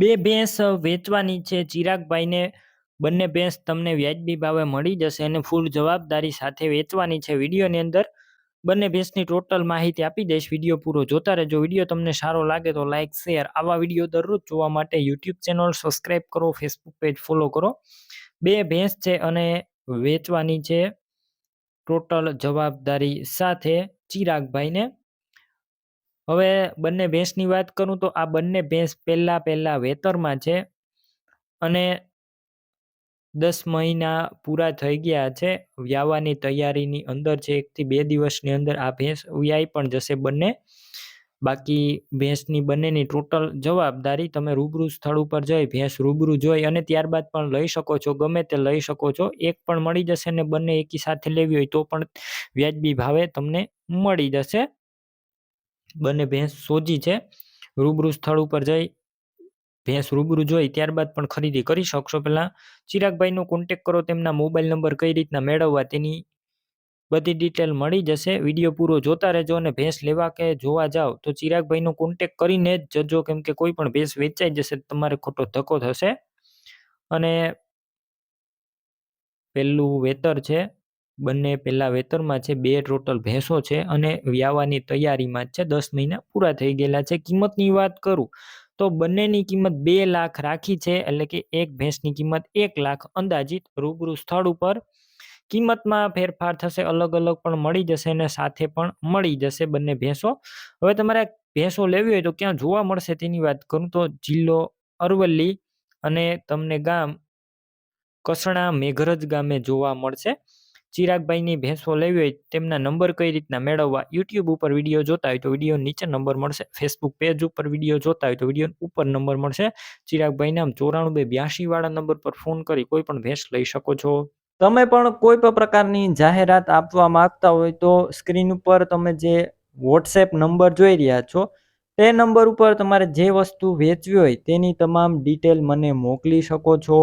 બે ભેંસ વેચવાની છે. ચિરાગભાઈને બંને ભેંસ તમને વ્યાજબી ભાવે મળી જશે અને ફૂલ જવાબદારી સાથે વેચવાની છે. વિડીયોની અંદર બંને ભેંસની ટોટલ માહિતી આપી દઈશ. વીડિયો પૂરો જોતા રહેજો. વીડિયો તમને સારો લાગે તો લાઇક શેર. આવા વીડિયો દરરોજ જોવા માટે યુટ્યુબ ચેનલ સબસ્ક્રાઈબ કરો, ફેસબુક પેજ ફોલો કરો. બે ભેંસ છે અને વેચવાની છે ટોટલ જવાબદારી સાથે ચિરાગભાઈને હવે બંને ભેંસની વાત કરું તો આ બંને ભેંસ પહેલા પહેલા વેતરમાં છે અને દસ મહિના પૂરા થઈ ગયા છે. વ્યાવાની તૈયારીની અંદર છે એકથી બે દિવસની અંદર આ ભેંસ વ્યાય પણ જશે બંને. બાકી ભેંસની બંનેની ટોટલ જવાબદારી તમે રૂબરૂ સ્થળ ઉપર જઈ ભેંસ રૂબરૂ જોઈ અને ત્યારબાદ પણ લઈ શકો છો, ગમે તે લઈ શકો છો. એક પણ મળી જશે ને બંને એકી સાથે લેવી હોય તો પણ વ્યાજબી ભાવે તમને મળી જશે. બંને ભેંસ સોજી છે, રૂબરૂ સ્થળ ઉપર જઈ ભેંસ રૂબરૂ જોઈ ત્યારબાદ પણ ખરીદી કરી શકશો. પહેલાં ચિરાગભાઈનો કોન્ટેક કરો, તેમના મોબાઈલ નંબર કઈ રીતના મેળવવા તેની બધી ડિટેલ મળી જશે. વીડિયો પૂરો જોતા રહેજો અને ભેંસ લેવા કે જોવા જાઓ તો ચિરાગભાઈનો કોન્ટેક કરીને જ જજો, કેમ કે કોઈ પણ ભેંસ વેચાઈ જશે તમારે ખોટો ધક્કો થશે. અને પહેલું વેતર છે બંને પહેલાં વેતરમાં છે, બે ટોટલ ભેંસો છે અને વ્યાવાની તૈયારીમાં છે, દસ મહિના પૂરા થઈ ગયેલા છે. કિંમતની વાત કરું તો બંનેની કિંમત બે લાખ રાખી છે, એટલે કે એક ભેંસની કિંમત એક લાખ અંદાજિત રૂબરૂ સ્થળ ઉપર. કિંમતમાં ફેરફાર થશે, અલગ અલગ પણ મળી જશે અને સાથે પણ મળી જશે બંને ભેંસો. હવે તમારે ભેંસો લેવી હોય તો ક્યાં જોવા મળશે તેની વાત કરું તો જિલ્લો અરવલ્લી અને તમને ગામ કસણા મેઘરજ ગામે જોવા મળશે. ચિરાગભાઈની ભેંસો લેવી હોય, તેમના નંબર કઈ રીતના મેળવવા? યુટ્યુબ ઉપર વીડિયો જોતા હોય તો વીડિયો નીચે નંબર મળશે. ફેસબુક પેજ ઉપર વીડિયો જોતા હોય તો વીડિયો ઉપર નંબર મળશે. ચિરાગભાઈ નામ ચોરાણું બે બ્યાસી વાળા નંબર પર ફોન કરી કોઈ પણ ભેંસ લઈ શકો છો. તમે પણ કોઈ પણ પ્રકારની જાહેરાત આપવા માંગતા હોય તો સ્ક્રીન ઉપર તમે જે વોટ્સએપ નંબર જોઈ રહ્યા છો, તે નંબર ઉપર તમારે જે વસ્તુ વેચવી હોય તેની તમામ ડિટેલ મને મોકલી શકો છો.